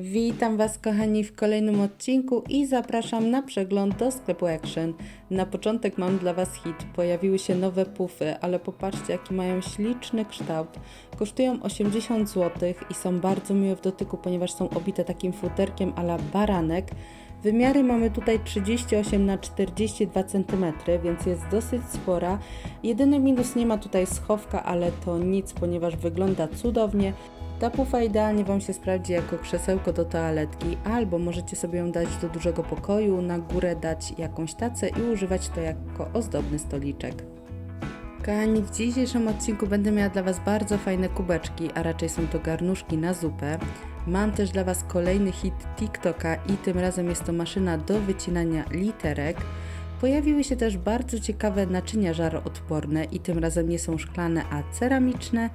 Witam Was kochani w kolejnym odcinku i zapraszam na przegląd do sklepu Action. Na początek mam dla Was hit. Pojawiły się nowe pufy, ale popatrzcie jaki mają śliczny kształt. Kosztują 80 zł i są bardzo miłe w dotyku, ponieważ są obite takim futerkiem ala baranek. Wymiary mamy tutaj 38 na 42 cm, więc jest dosyć spora. Jedyny minus nie ma tutaj schowka, ale to nic, ponieważ wygląda cudownie. Ta pufa idealnie Wam się sprawdzi jako krzesełko do toaletki, albo możecie sobie ją dać do dużego pokoju, na górę dać jakąś tacę i używać to jako ozdobny stoliczek. Kochani, w dzisiejszym odcinku będę miała dla Was bardzo fajne kubeczki, a raczej są to garnuszki na zupę. Mam też dla Was kolejny hit TikToka i tym razem jest to maszyna do wycinania literek. Pojawiły się też bardzo ciekawe naczynia żaroodporne i tym razem nie są szklane, a ceramiczne.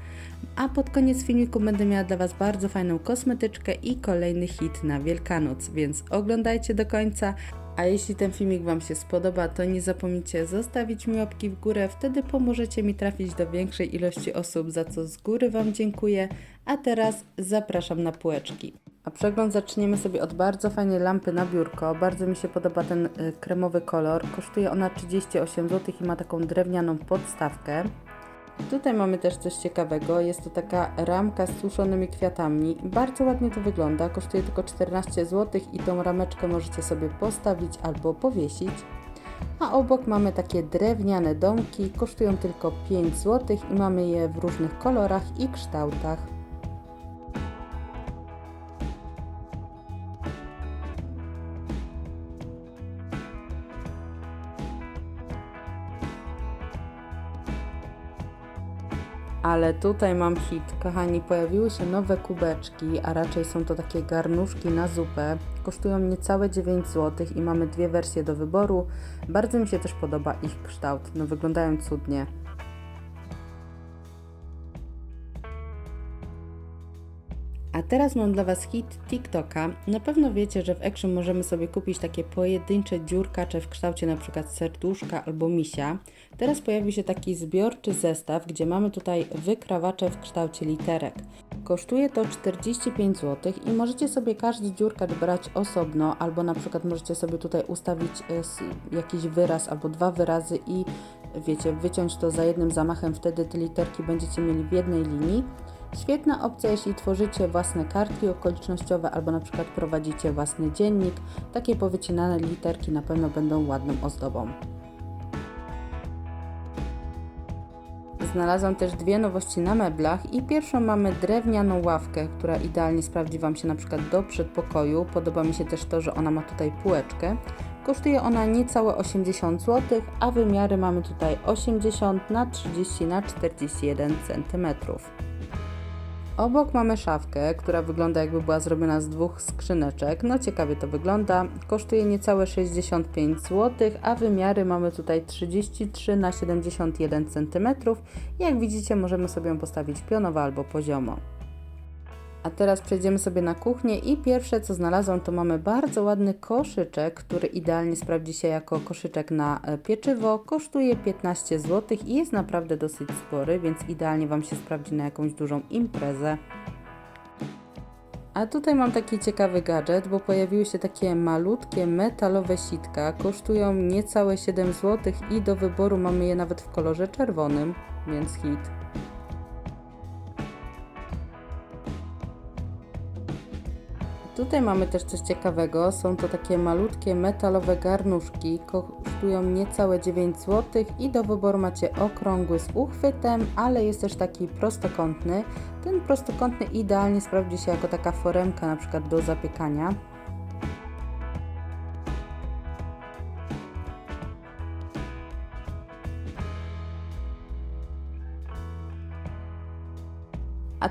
A pod koniec filmiku będę miała dla Was bardzo fajną kosmetyczkę i kolejny hit na Wielkanoc, więc oglądajcie do końca. A jeśli ten filmik Wam się spodoba, to nie zapomnijcie zostawić mi łapki w górę, wtedy pomożecie mi trafić do większej ilości osób, za co z góry Wam dziękuję. A teraz zapraszam na półeczki. A przegląd zaczniemy sobie od bardzo fajnej lampy na biurko. Bardzo mi się podoba ten y, kremowy kolor. Kosztuje ona 38 zł i ma taką drewnianą podstawkę. Tutaj mamy też coś ciekawego. Jest to taka ramka z suszonymi kwiatami. Bardzo ładnie to wygląda. Kosztuje tylko 14 zł i tą rameczkę możecie sobie postawić albo powiesić. A obok mamy takie drewniane domki. Kosztują tylko 5 zł i mamy je w różnych kolorach i kształtach. Ale tutaj mam hit. Kochani, pojawiły się nowe kubeczki, a raczej są to takie garnuszki na zupę. Kosztują niecałe 9 zł i mamy dwie wersje do wyboru. Bardzo mi się też podoba ich kształt. No wyglądają cudnie. A teraz mam dla Was hit TikToka. Na pewno wiecie, że w Action możemy sobie kupić takie pojedyncze dziurkacze w kształcie przykład serduszka albo misia. Teraz pojawi się taki zbiorczy zestaw, gdzie mamy tutaj wykrawacze w kształcie literek. Kosztuje to 45 zł i możecie sobie każdy dziurkacz brać osobno, albo na przykład możecie sobie tutaj ustawić e, jakiś wyraz albo dwa wyrazy i wiecie, wyciąć to za jednym zamachem, wtedy te literki będziecie mieli w jednej linii. Świetna opcja, jeśli tworzycie własne kartki okolicznościowe albo na przykład prowadzicie własny dziennik. Takie powycinane literki na pewno będą ładną ozdobą. Znalazłam też dwie nowości na meblach i pierwszą mamy drewnianą ławkę, która idealnie sprawdzi Wam się na przykład do przedpokoju. Podoba mi się też to, że ona ma tutaj półeczkę. Kosztuje ona niecałe 80 zł, a wymiary mamy tutaj 80 na 30 na 41 cm. Obok mamy szafkę, która wygląda jakby była zrobiona z dwóch skrzyneczek. No ciekawie to wygląda. Kosztuje niecałe 65 zł, a wymiary mamy tutaj 33 na 71 cm. Jak widzicie możemy sobie ją postawić pionowo albo poziomo. A teraz przejdziemy sobie na kuchnię i pierwsze co znalazłam to mamy bardzo ładny koszyczek, który idealnie sprawdzi się jako koszyczek na e, pieczywo. Kosztuje 15 zł i jest naprawdę dosyć spory, więc idealnie Wam się sprawdzi na jakąś dużą imprezę. A tutaj mam taki ciekawy gadżet, bo pojawiły się takie malutkie metalowe sitka. Kosztują niecałe 7 zł i do wyboru mamy je nawet w kolorze czerwonym, więc hit. Tutaj mamy też coś ciekawego. Są to takie malutkie metalowe garnuszki. Kosztują niecałe 9 zł i do wyboru macie okrągły z uchwytem, ale jest też taki prostokątny. Ten prostokątny idealnie sprawdzi się jako taka foremka na przykład do zapiekania.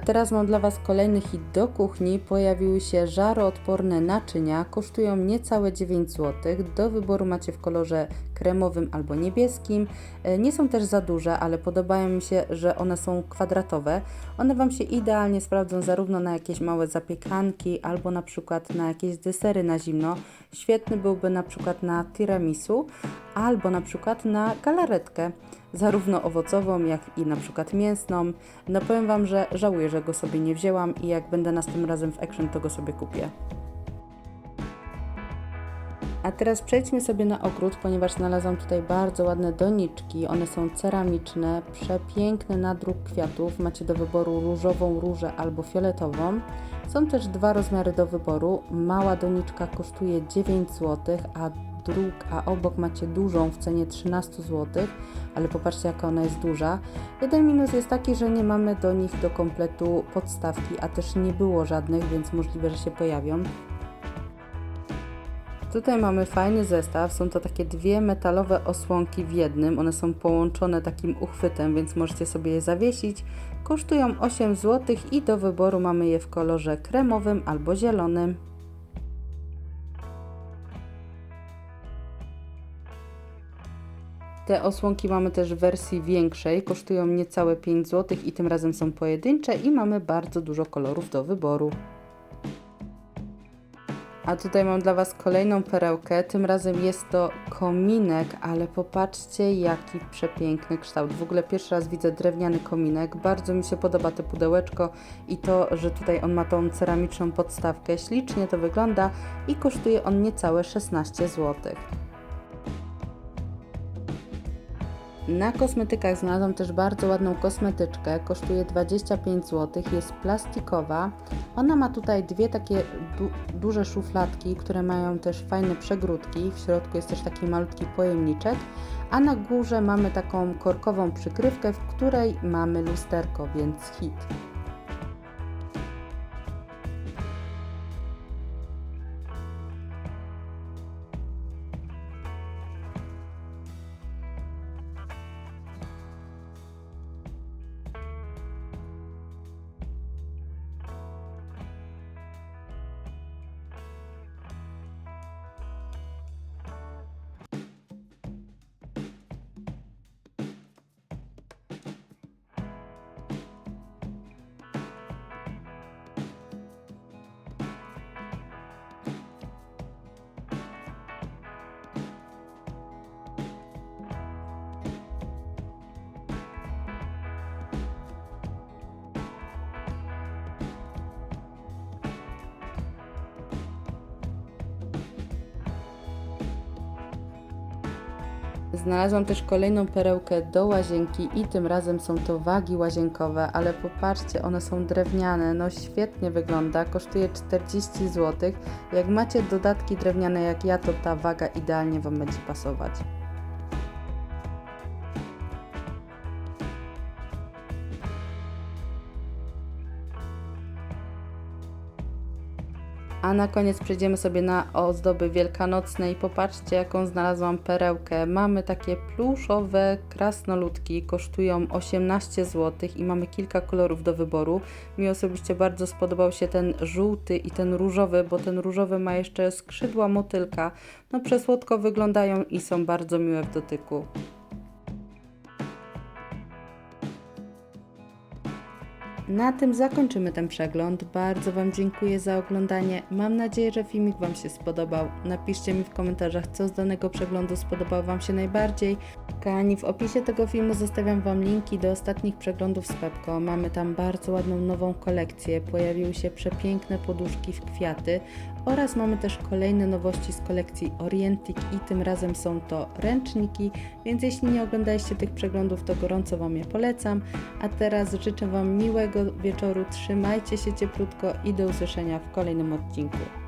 Teraz mam dla Was kolejny hit do kuchni. Pojawiły się żaroodporne naczynia. Kosztują niecałe 9 zł. Do wyboru macie w kolorze kremowym albo niebieskim. E, Nie są też za duże, ale podobają mi się, że one są kwadratowe. One Wam się idealnie sprawdzą zarówno na jakieś małe zapiekanki, albo na przykład na jakieś desery na zimno. Świetny byłby na przykład na tiramisu, albo na przykład na galaretkę, zarówno owocową, jak i na przykład mięsną. No powiem Wam, że żałuję, że go sobie nie wzięłam i jak będę następnym razem w Action, to go sobie kupię. A teraz przejdźmy sobie na ogród, ponieważ znalazłam tutaj bardzo ładne doniczki. One są ceramiczne, przepiękny nadruk kwiatów. Macie do wyboru różową różę albo fioletową. Są też dwa rozmiary do wyboru. Mała doniczka kosztuje 9 zł, a druk, a obok macie dużą w cenie 13 zł, ale popatrzcie jaka ona jest duża. Jeden minus jest taki, że nie mamy do nich do kompletu podstawki, a też nie było żadnych, więc możliwe, że się pojawią. Tutaj mamy fajny zestaw. Są to takie dwie metalowe osłonki w jednym. One są połączone takim uchwytem, więc możecie sobie je zawiesić. Kosztują 8 zł i do wyboru mamy je w kolorze kremowym albo zielonym. Te osłonki mamy też w wersji większej, kosztują niecałe 5 zł i tym razem są pojedyncze i mamy bardzo dużo kolorów do wyboru. A tutaj mam dla Was kolejną perełkę. Tym razem jest to kominek, ale popatrzcie jaki przepiękny kształt. W ogóle pierwszy raz widzę drewniany kominek. Bardzo mi się podoba to pudełeczko i to, że tutaj on ma tą ceramiczną podstawkę. Ślicznie to wygląda i kosztuje on niecałe 16 zł. Na kosmetykach znalazłam też bardzo ładną kosmetyczkę, kosztuje 25 zł, jest plastikowa. Ona ma tutaj dwie takie du duże szufladki, które mają też fajne przegródki. W środku jest też taki malutki pojemniczek, a na górze mamy taką korkową przykrywkę, w której mamy lusterko, więc hit. Znalazłam też kolejną perełkę do łazienki i tym razem są to wagi łazienkowe, ale popatrzcie, one są drewniane, no świetnie wygląda, kosztuje 40 zł. Jak macie dodatki drewniane jak ja, to ta waga idealnie Wam będzie pasować. A na koniec przejdziemy sobie na ozdoby wielkanocne i popatrzcie jaką znalazłam perełkę. Mamy takie pluszowe krasnoludki, kosztują 18 zł i mamy kilka kolorów do wyboru. Mi osobiście bardzo spodobał się ten żółty i ten różowy, bo ten różowy ma jeszcze skrzydła motylka. No przesłodko wyglądają i są bardzo miłe w dotyku. Na tym zakończymy ten przegląd. Bardzo Wam dziękuję za oglądanie. Mam nadzieję, że filmik Wam się spodobał. Napiszcie mi w komentarzach, co z danego przeglądu spodobał Wam się najbardziej. Kochani, w opisie tego filmu zostawiam Wam linki do ostatnich przeglądów z Pepko. Mamy tam bardzo ładną nową kolekcję. Pojawiły się przepiękne poduszki w kwiaty oraz mamy też kolejne nowości z kolekcji Orientik i tym razem są to ręczniki, więc jeśli nie oglądaliście tych przeglądów, to gorąco Wam je polecam. A teraz życzę Wam miłego wieczoru, trzymajcie się cieplutko i do usłyszenia w kolejnym odcinku.